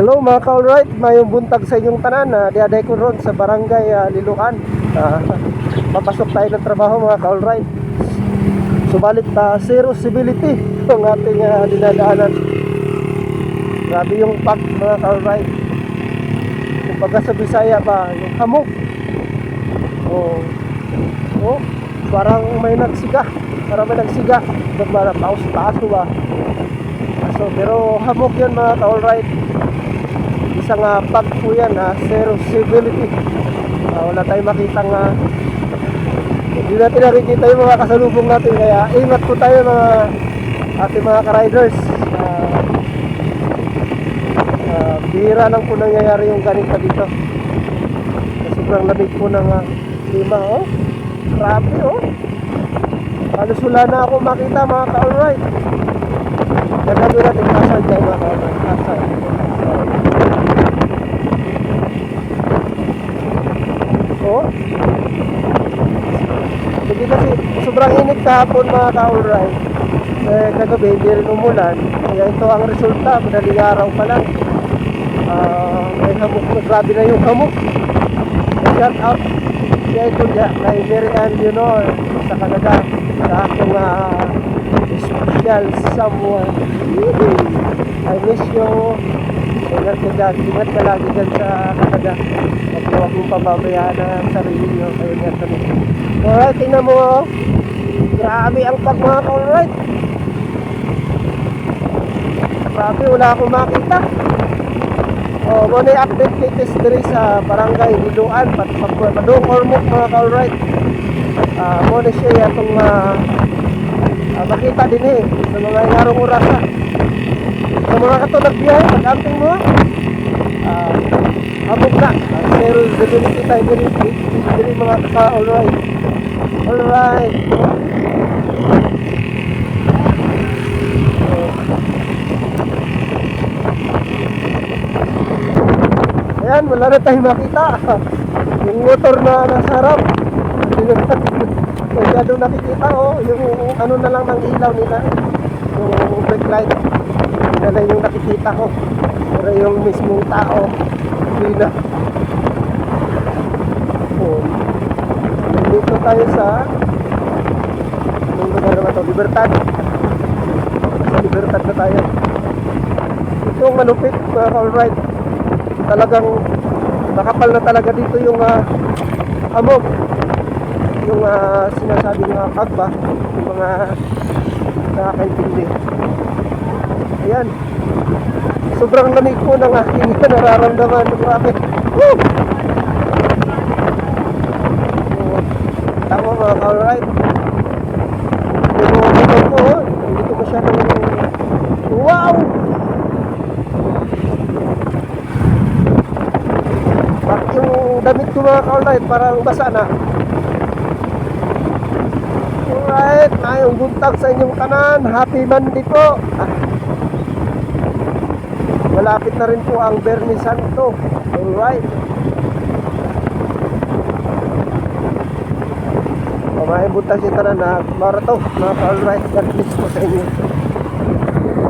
Hello mga ka-alright, mayong buntag sa inyong tanan na diaday ko ron sa barangay ah, Liluan. Ah, papasok tayo ng trabaho mga ka-alright. Subalit pa zero civility ang ating ah, dinadaanan. Grabe yung pack mga ka-alright. Kumbaga sa Bisaya pa, yung hamog. Oh, oh, parang may nagsiga. Parang may nagsiga. Parang paus taas ba? So, pero hamog yan mga ka-alright isang uh, pag po yan na zero civility. Ah, wala tayong makitang uh, hindi natin nakikita yung mga kasalubong natin kaya ingat po tayo mga ating mga ka-riders. Ah, ah, bihira lang po nangyayari yung ganito dito. Sobrang lamig po ng uh, klima oh. Grabe oh. Halos wala na ako makita mga ka-alright. Gagawin natin kasal tayo mga ka-alright. Kasal Oh. Hindi kasi sobrang init kahapon mga ka-alright. Eh, kagabi hindi rin umulan. Kaya ito ang resulta, madaling araw pa lang. Ah, may hamok na, grabe na yung hamok. Shout out kaya ito niya, Mary Ann Leonor sa Canada. Sa akong uh, special someone. I miss you. Ingat ka dyan, ingat ka lagi dyan sa Canada. At huwag mong pababayaan ang sarili nyo. Kayo nga kami. Alright, tingnan mo. oh. Grabe ang pag mga alright. Grabe, wala akong makita. Oh, mo na update kay Tess diri sa barangay Hiluan, pat padung ormok mga ka-alright. Ah, mo na siya itong uh, makita din eh sa mga inarong orasa. Sa mga katulad biyahe, pag-amping mo, ah, abog na. Ah, zero visibility tayo diri, diri mga ka alright. Alright. Ayan, wala na tayong makita. Yung motor na nasa harap. Hindi na masyado nakikita, oh. Yung ano na lang ng ilaw nila. Yung brake light. Yun na yung nakikita ko. Pero yung mismong tao, hindi na. Oh. Nandito tayo sa anong lugar naman to? Libertad. Sa Libertad na tayo. Ito ang malupit, mga alright. Talagang nakapal na talaga dito yung uh, hamog. Yung uh, sinasabi nga pagba, yung mga nakakaintindi. Ayan. Sobrang lamig po ng aking nararamdaman. Grabe. Woo! Tama mga ka-alright. Motor ko, masyadong... Wow! Bakit yung damit ko mga ka-alright parang basa na. Alright, buntag sa inyong kanan. Happy Monday po. Ah. Malapit na rin po ang Bernie Santo. Alright. Pamahay buntag si tanan na marato. Mga ka-alright. God bless po sa inyo.